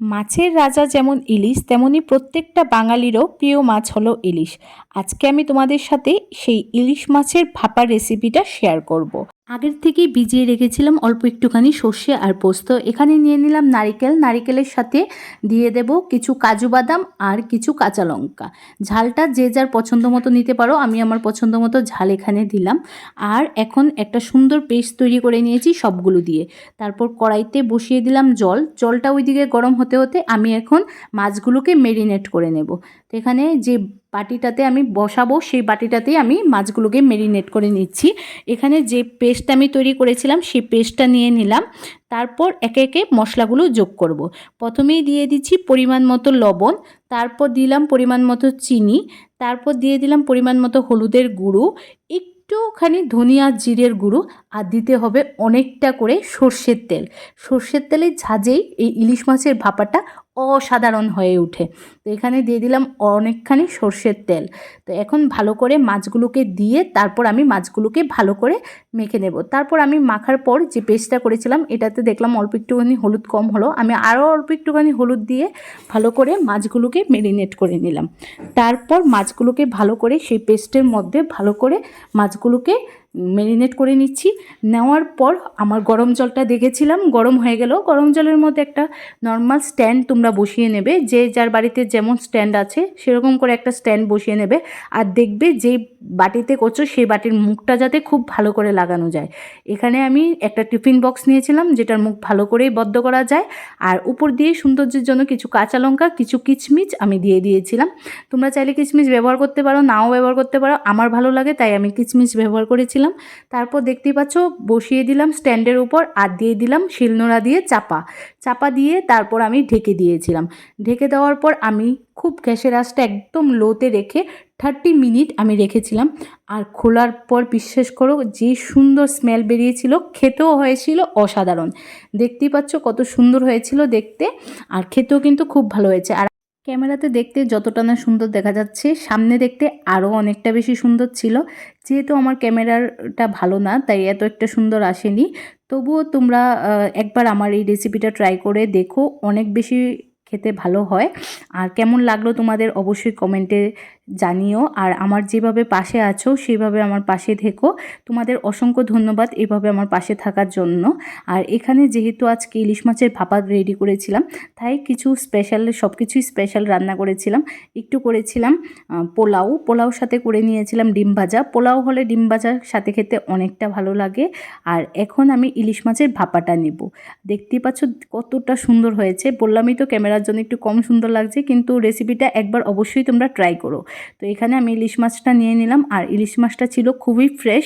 মাছের রাজা যেমন ইলিশ, তেমনি প্রত্যেকটা বাঙালিরও প্রিয় মাছ হলো ইলিশ আজকে আমি তোমাদের সাথে সেই ইলিশ মাছের ভাপার রেসিপিটা শেয়ার করব। আগের থেকেই ভিজিয়ে রেখেছিলাম অল্প একটুখানি সর্ষে আর পোস্ত। এখানে নিয়ে নিলাম নারিকেল। নারিকেলের সাথে দিয়ে দেব কিছু কাজু বাদাম আর কিছু কাঁচা লঙ্কা। ঝালটা যে যার পছন্দ মতো নিতে পারো, আমি আমার পছন্দ মতো ঝাল এখানে দিলাম। আর এখন একটা সুন্দর পেস্ট তৈরি করে নিয়েছি সবগুলো দিয়ে। তারপর কড়াইতে বসিয়ে দিলাম জল। জলটা ওইদিকে গরম হতে হতে আমি এখন মাছগুলোকে মেরিনেট করে নেব। তো এখানে যে বাটিটাতে আমি বসাবো, সেই বাটিটাতেই আমি মাছগুলোকে মেরিনেট করে নিচ্ছি। এখানে যে পেস্ট আমি তৈরি করেছিলাম, সেই পেস্টটা নিয়ে নিলাম। তারপর একে একে মশলাগুলো যোগ করব। প্রথমেই দিয়ে দিচ্ছি পরিমাণ মতো লবণ, তারপর দিলাম পরিমাণ মতো চিনি, তারপর দিয়ে দিলাম পরিমাণ মতো হলুদের গুঁড়ো, একটুখানি ধনিয়া জিরের গুঁড়ো, আর দিতে হবে অনেকটা করে সর্ষের তেল। সর্ষের তেলের ঝাঁজেই এই ইলিশ মাছের ভাপাটা অসাধারণ হয়ে ওঠে। তো এখানে দিয়ে দিলাম অনেকখানি সর্ষের তেল। তো এখন ভালো করে মাছগুলোকে দিয়ে তারপর আমি মাছগুলোকে ভালো করে মেখে নেব। তারপর আমি মাখার পর যে পেস্টটা করেছিলাম, এটাতে দেখলাম অল্প একটুখানি হলুদ কম হলো। আমি আরও অল্প একটুখানি হলুদ দিয়ে ভালো করে মাছগুলোকে মেরিনেট করে নিলাম। তারপর মাছগুলোকে ভালো করে সেই পেস্টের মধ্যে ভালো করে মাছগুলোকে ম্যারিনেট করে নিচ্ছি। নেওয়ার পর আমার গরম জলটা দেখেছিলাম, গরম হয়ে গেল। গরম জলের মধ্যে একটা নর্মাল স্ট্যান্ড তোমরা বসিয়ে নেবে। যে যার বাড়িতে যেমন স্ট্যান্ড আছে, সেরকম করে একটা স্ট্যান্ড বসিয়ে নেবে। আর দেখবে যে বাটিতে করছ, সেই বাটির মুখটা যাতে খুব ভালো করে লাগানো যায়। এখানে আমি একটা টিফিন বক্স নিয়েছিলাম, যেটার মুখ ভালো করেই বদ্ধ করা যায়। আর উপর দিয়ে সৌন্দর্যের জন্য কিছু কাঁচা লঙ্কা, কিছু কিচমিচ আমি দিয়ে দিয়েছিলাম। তোমরা চাইলে কিচমিচ ব্যবহার করতে পারো, নাও ব্যবহার করতে পারো। আমার ভালো লাগে, তাই আমি কিচমিচ ব্যবহার করেছিলাম। তারপর দেখতেই পাচ্ছ, বসিয়ে দিলাম স্ট্যান্ডের উপর আর দিয়ে দিলাম শিলনোড়া দিয়ে চাপা। চাপা দিয়ে তারপর আমি ঢেকে দিয়েছিলাম। ঢেকে দেওয়ার পর আমি খুব গ্যাসের আঁচটা একদম লোতে রেখে থার্টি মিনিট আমি রেখেছিলাম। আর খোলার পর বিশ্বাস করো, যে সুন্দর স্মেল বেরিয়েছিল, খেতেও হয়েছিল অসাধারণ। দেখতেই পাচ্ছ কত সুন্দর হয়েছিল দেখতে, আর খেতেও কিন্তু খুব ভালো হয়েছে। আর ক্যামেরাতে দেখতে যতটা না সুন্দর দেখা যাচ্ছে, সামনে দেখতে আরও অনেকটা বেশি সুন্দর ছিল। যেহেতু আমার ক্যামেরাটা ভালো না, তাই এত একটা সুন্দর আসেনি। তবুও তোমরা একবার আমার এই রেসিপিটা ট্রাই করে দেখো, অনেক বেশি খেতে ভালো হয়। আর কেমন লাগল তোমাদের অবশ্যই কমেন্টে জানিও। আর আমার যেভাবে পাশে আছো, সেভাবে আমার পাশে থেকো। তোমাদের অসংখ্য ধন্যবাদ এভাবে আমার পাশে থাকার জন্য। আর এখানে যেহেতু আজকে ইলিশ মাছের ভাপা রেডি করেছিলাম, তাই কিছু স্পেশাল সব কিছুই স্পেশাল রান্না করেছিলাম। একটু করেছিলাম পোলাও। পোলাও সাথে করে নিয়েছিলাম ডিম ভাজা। পোলাও হলে ডিম ভাজার সাথে খেতে অনেকটা ভালো লাগে। আর এখন আমি ইলিশ মাছের ভাপাটা নেব। দেখতেই পাচ্ছ কতটা সুন্দর হয়েছে। বললামই তো ক্যামেরার জন্য একটু কম সুন্দর লাগছে, কিন্তু রেসিপিটা একবার অবশ্যই তোমরা ট্রাই করো। তো এখানে আমি ইলিশ মাছটা নিয়ে নিলাম, আর ইলিশ মাছটা ছিল খুবই ফ্রেশ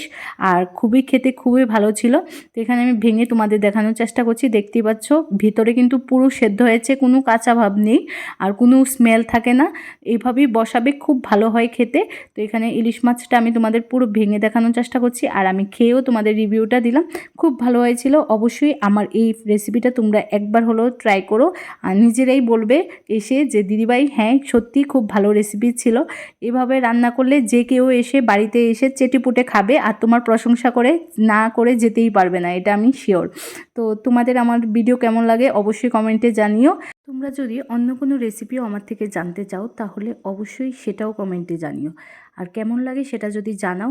আর খুবই খেতে খুবই ভালো ছিল। তো এখানে আমি ভেঙে তোমাদের দেখানোর চেষ্টা করছি, দেখতেই পাচ্ছ, ভিতরে কিন্তু পুরো সেদ্ধ হয়েছে, কোনো কাঁচা ভাব নেই, আর কোনো স্মেল থাকে না। এইভাবেই বসাবে, খুব ভালো হয় খেতে। তো এখানে ইলিশ মাছটা আমি তোমাদের পুরো ভেঙে দেখানোর চেষ্টা করছি, আর আমি খেয়েও তোমাদের রিভিউটা দিলাম। খুব ভালো হয়েছিল, অবশ্যই আমার এই রেসিপিটা তোমরা একবার হলেও ট্রাই করো, আর নিজেরাই বলবে এসে যে, দিদিভাই হ্যাঁ সত্যি খুব ভালো রেসিপি ছিল। এভাবে রান্না করলে যে কেউ এসে বাড়িতে এসে চেটেপুটে খাবে আর তোমার প্রশংসা করে না করে যেতেই পারবে না, এটা আমি শিওর তো তোমাদের আমার ভিডিও কেমন লাগে অবশ্যই কমেন্টে জানিও। তোমরা যদি অন্য কোনো রেসিপিও আমার থেকে জানতে চাও, তাহলে অবশ্যই সেটাও কমেন্টে জানিও। আর কেমন লাগে সেটা যদি জানাও